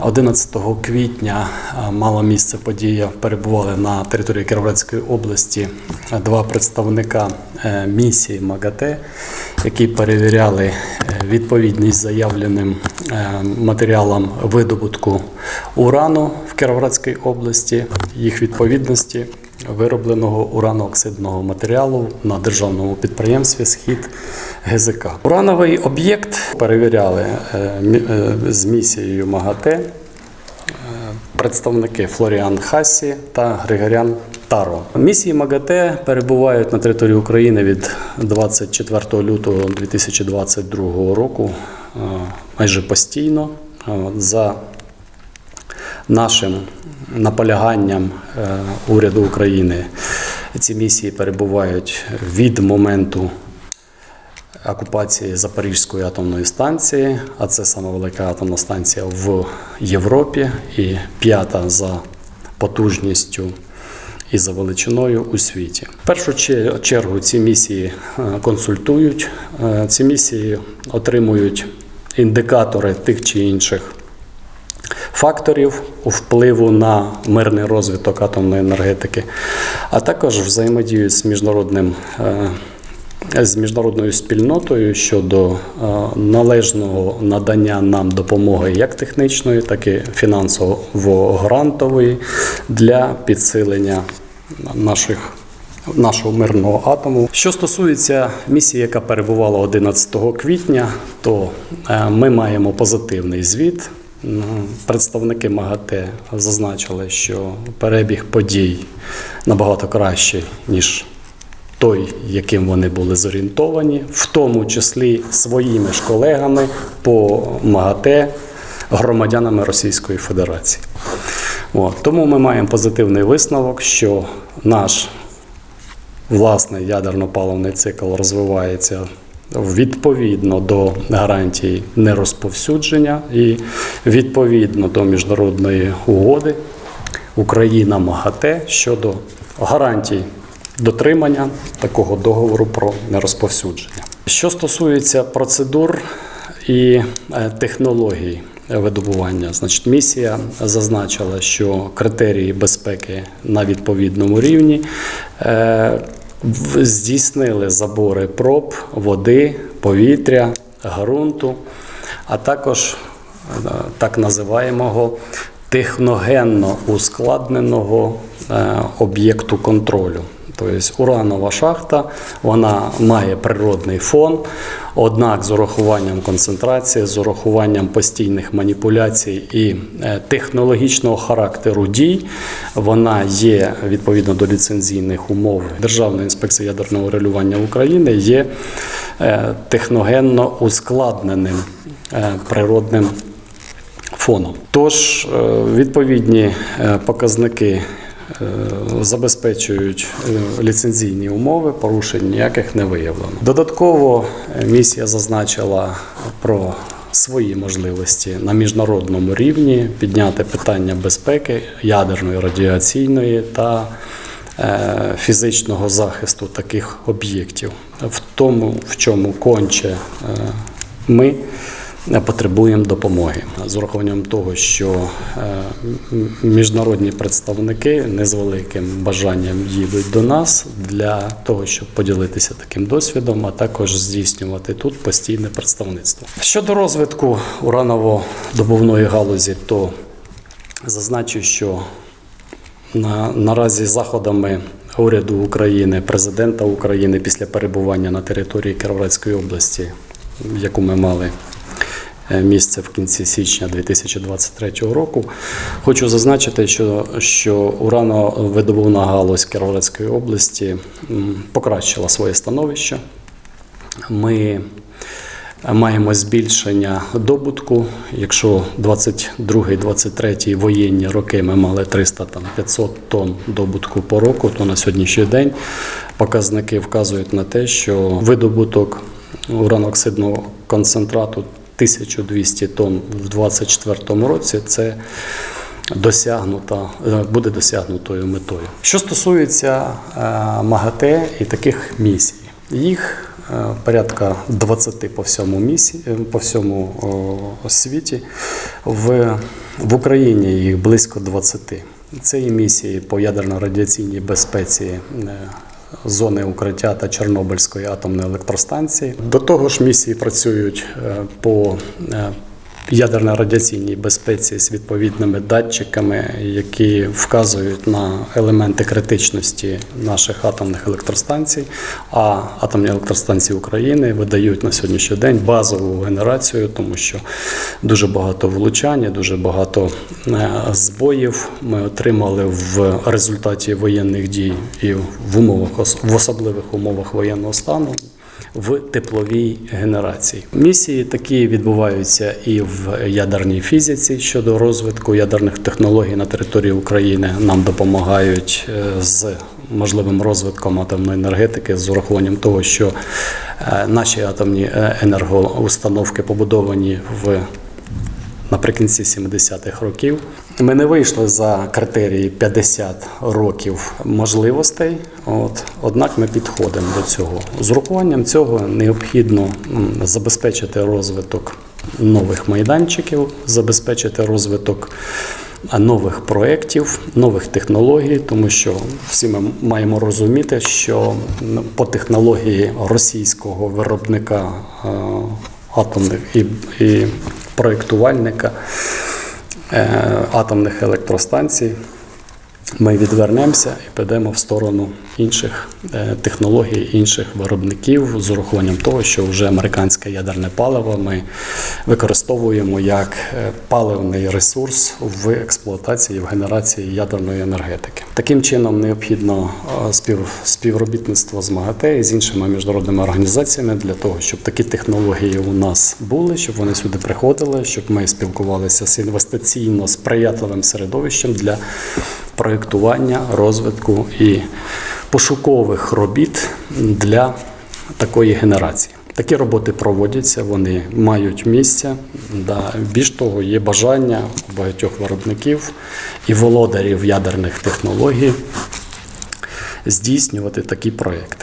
11 квітня е, мала місце подія. Перебували на території Кіровоградської області два представника е, місії МАГАТЕ, які перевіряли е, відповідність заявленим матеріалам видобутку урану в Кіровоградській області, їх відповідності виробленого уранооксидного матеріалу на державному підприємстві Схід ГЗК. Урановий об'єкт перевіряли е, е, з місією МАГАТЕ е, представники Флоріан Хассі та Григорян Таро. Місії МАГАТЕ перебувають на території України від 24 лютого 2022 року майже постійно. За нашим наполяганням е, уряду України. Ці місії перебувають від моменту окупації Запорізької атомної станції, а це саме велика атомна станція в Європі. І п'ята за потужністю і за величиною у світі. В першу чергу ці місії е, консультують, е, ці місії отримують індикатори тих чи інших факторів впливу на мирний розвиток атомної енергетики, а також взаємодіють з міжнародним. е, З міжнародною спільнотою щодо е, належного надання нам допомоги як технічної, так і фінансово-грантової для підсилення наших нашого мирного атому. Що стосується місії, яка перебувала 11 квітня, то е, ми маємо позитивний звіт. М, Представники МАГАТЕ зазначили, що перебіг подій набагато кращий, ніж той, яким вони були зорієнтовані, в тому числі своїми ж колегами по МАГАТЕ, громадянами Російської Федерації. От. Тому ми маємо позитивний висновок, що наш власний ядерно-паливний цикл розвивається відповідно до гарантій нерозповсюдження і відповідно до міжнародної угоди Україна МАГАТЕ щодо гарантій дотримання такого договору про нерозповсюдження. Що стосується процедур і е, технологій видобування, значить місія зазначила, що критерії безпеки на відповідному рівні е, здійснили забори проб, води, повітря, ґрунту, а також е, так називаємого техногенно ускладненого е, об'єкту контролю. Тобто уранова шахта вона має природний фон, однак з урахуванням концентрації, з урахуванням постійних маніпуляцій і е, технологічного характеру дій, вона є відповідно до ліцензійних умов Державної інспекції ядерного регулювання України, є е, техногенно ускладненим е, природним фоном. Тож відповідні показники забезпечують е, ліцензійні умови, порушень ніяких не виявлено. Додатково е, місія зазначила про свої можливості на міжнародному рівні підняти питання безпеки ядерної, радіаційної та е, фізичного захисту таких об'єктів, в тому, в чому конче е, ми потребуємо допомоги з урахуванням того, що е, міжнародні представники не з великим бажанням їдуть до нас для того, щоб поділитися таким досвідом, а також здійснювати тут постійне представництво. Щодо розвитку ураново-добувної галузі, то зазначу, що на, наразі заходами уряду України, президента України після перебування на території Кіровоградської області, яку ми мали місце в кінці січня 2023 року, хочу зазначити, що, що урановидобувна галузь Кіровоградської області покращила своє становище. Ми маємо збільшення добутку. Якщо 22-23 воєнні роки ми мали 300 там 500 тонн добутку по року, то на сьогоднішній день показники вказують на те, що видобуток ураноксидного концентрату 1200 тонн в 2024 році це досягнута, е, буде досягнутою метою. Що стосується е, МАГАТЕ і таких місій, їх е, порядка 20 по всьому місі, по всьому світі. В, в Україні їх близько 20. Це і місії по ядерно-радіаційній безпеці. Зони укриття та Чорнобильської атомної електростанції. До того ж, місії працюють е, по е, ядерно-радіаційній безпеці з відповідними датчиками, які вказують на елементи критичності наших атомних електростанцій. А атомні електростанції України видають на сьогоднішній день базову генерацію, тому що дуже багато влучань, дуже багато е, збоїв ми отримали в результаті воєнних дій і в умовах в особливих умовах воєнного стану в тепловій генерації. Місії такі відбуваються і в ядерній фізиці щодо розвитку ядерних технологій на території України. Нам допомагають е, з можливим розвитком атомної енергетики з урахуванням того, що е, наші атомні е, енергоустановки побудовані в наприкінці 70-х років. Ми не вийшли за критерії 50 років можливостей, от, однак ми підходимо до цього. З урахуванням цього необхідно забезпечити розвиток нових майданчиків, забезпечити розвиток нових проєктів, нових технологій, тому що всі ми маємо розуміти, що по технології російського виробника атомних і, і проєктувальника е, атомних електростанцій. Ми відвернемося і підемо в сторону інших е, технологій, інших виробників з урахуванням того, що вже американське ядерне паливо ми використовуємо як е, паливний ресурс в експлуатації в генерації ядерної енергетики. Таким чином необхідно е, спів, співробітництво з МАГАТЕ і з іншими міжнародними організаціями для того, щоб такі технології у нас були, щоб вони сюди приходили, щоб ми спілкувалися з інвестиційно сприятливим середовищем для проєктування, розвитку і пошукових робіт для такої генерації. Такі роботи проводяться, вони мають місце. Да. Більш того, є бажання багатьох виробників і володарів ядерних технологій здійснювати такі проекти.